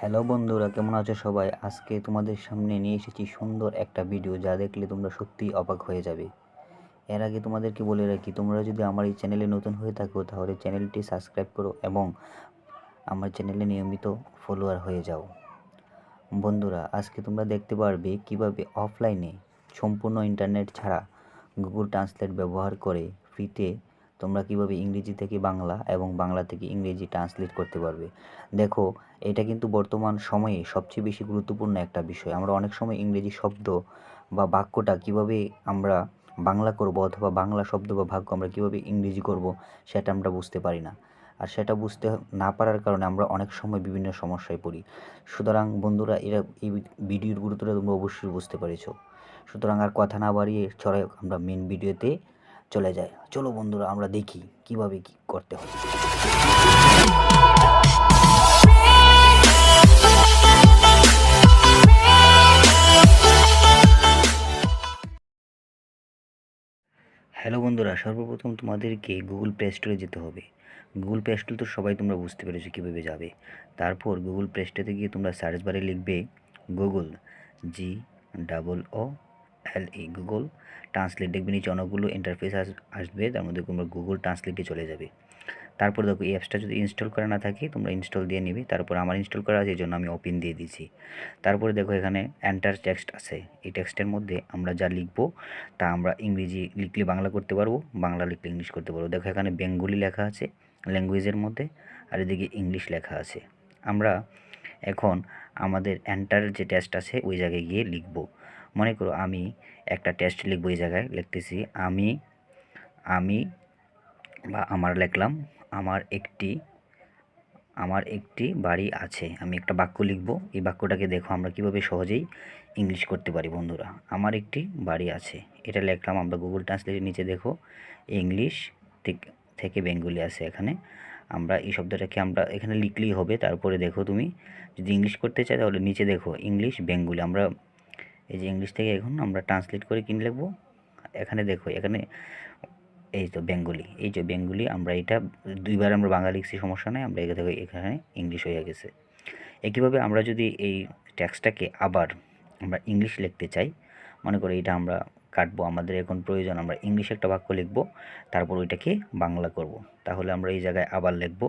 Hello বন্ধুরা, কেমন আছো সবাই? আজকে তোমাদের সামনে নিয়ে এসেছি সুন্দর একটা ভিডিও যা দেখলে তোমরা সত্যিই অবাক হয়ে যাবে। এর আগে তোমাদেরকে বলে রাখি, তোমরা যদি আমার এই চ্যানেলে নতুন হয়ে থাকো, তাহলে চ্যানেলটি সাবস্ক্রাইব করো এবং আমার চ্যানেলে নিয়মিত ফলোয়ার হয়ে যাও। বন্ধুরা, আজকে তোমরা দেখতে পারবে কীভাবে অফলাইনে সম্পূর্ণ ইন্টারনেট ছাড়া গুগল ট্রান্সলেট ব্যবহার করে ফ্রিতে তোমরা কীভাবে ইংরেজি থেকে বাংলা এবং বাংলা থেকে ইংরেজি ট্রান্সলেট করতে পারবে? দেখো, এটা কিন্তু বর্তমান সময়ে সবচেয়ে বেশি গুরুত্বপূর্ণ একটা বিষয়। আমরা অনেক সময় ইংরেজি শব্দ বা বাক্যটা কীভাবে আমরা বাংলা করব অথবা বাংলা শব্দ বা বাক্য আমরা কীভাবে ইংরেজি করব, সেটা আমরা বুঝতে পারি না। আর সেটা বুঝতে না পারার কারণে আমরা অনেক সময় বিভিন্ন সমস্যায় পড়ি। সুতরাং বন্ধুরা, এরা এই ভিডিওর গুরুত্বটা তোমরা অবশ্যই বুঝতে পেরেছ। সুতরাং আর কথা না বাড়িয়ে চলে আমরা মেন ভিডিওতে চলে যায়। চলো বন্ধুরা, আমরা দেখি কীভাবে কি করতে হবে হ্যালো বন্ধুরা, সর্বপ্রথম তোমাদেরকে গুগল প্লে স্টোরে যেতে হবে। গুগল প্লে স্টোর তো সবাই তোমরা বুঝতে পেরেছ কীভাবে যাবে। তারপর গুগল প্লে স্টোরে গিয়ে তোমরা সার্চ বারে লিখবে Google G double O L E Google translate দেখবে, নিচে অনেকগুলো ইন্টারফেস আসবে, তার মধ্যে তোমরা গুগল ট্রান্সলেটে চলে যাবে। তারপর দেখো, এই অ্যাপসটা যদি ইনস্টল করা না থাকে, তোমরা ইনস্টল দিয়ে নিবে। তারপর আমার ইনস্টল করা আছে, এই জন্য আমি ওপেন দিয়ে দিয়েছি। তারপরে দেখো, এখানে এন্টার টেক্সট আছে। এই টেক্সটের মধ্যে আমরা যা লিখব, তা আমরা ইংরেজি লিখলে বাংলা করতে পারব, বাংলা লিখলে ইংলিশ করতে পারব। দেখো, এখানে বেঙ্গলি লেখা আছে ল্যাঙ্গুয়েজের মধ্যে, আর এদিকে ইংলিশ লেখা আছে। আমরা এখন আমাদের এন্টার যে টেস্ট আছে, ওই জায়গায় গিয়ে লিখব। মনে করো আমি একটা টেস্ট লিখব এই জায়গায়, লিখতেছি, আমি আমি বা আমার লিখলাম, আমার একটি আমার একটি বাড়ি আছে, আমি একটা বাক্য লিখব, এই বাক্যটাকে দেখো আমরা কীভাবে সহজেই ইংলিশ করতে পারি বন্ধুরা। আমার একটি বাড়ি আছে, এটা লিখলাম আমরা গুগল ট্রান্সলেটের নিচে দেখো ইংলিশ থেকে- বেঙ্গলি আছে এখানে। আমরা এই শব্দটাকে আমরা এখানে লিখলেই হবে, তারপরে দেখো তুমি যদি ইংলিশ করতে চাই তাহলে নিচে দেখো ইংলিশ বেঙ্গলি আমরা এই যে ইংলিশ থেকে এখন আমরা ট্রান্সলেট করে কিনে লিখব এখানে দেখো, এখানে এই তো বেঙ্গলি এই যে বেঙ্গলি আমরা এটা দুইবার আমরা বাংলা লিখছি, সমস্যা নেই, আমরা এখানে এখানে ইংলিশ হয়ে গেছে। একইভাবে আমরা যদি এই ট্যাক্সটাকে আবার আমরা ইংলিশ লিখতে চাই, মনে করো এটা আমরা কাটবো, আমাদের এখন প্রয়োজন আমরা ইংলিশে একটা বাক্য লিখব, তারপর ওইটাকে বাংলা করব। তাহলে আমরা এই জায়গায় আবার লিখব।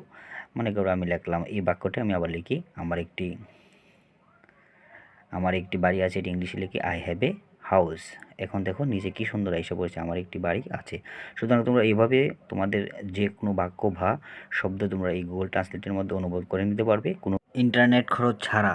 মনে করো আমি লিখলাম, এই বাক্যটা আমি আবার লিখি, আমার একটি আমার একটি বাড়ি আছে, এটি ইংলিশে লিখি আই হ্যাভ এ হাউস এখন দেখো নিচে কি সুন্দর এসে পড়েছে, আমার একটি বাড়ি আছে। সুতরাং তোমরা এইভাবে তোমাদের যে কোনো বাক্য বা শব্দ তোমরা এই গুগল ট্রান্সলেটের মধ্যে অনুবাদ করে নিতে পারবে। কোনো ইন্টারনেট খরচ ছাড়া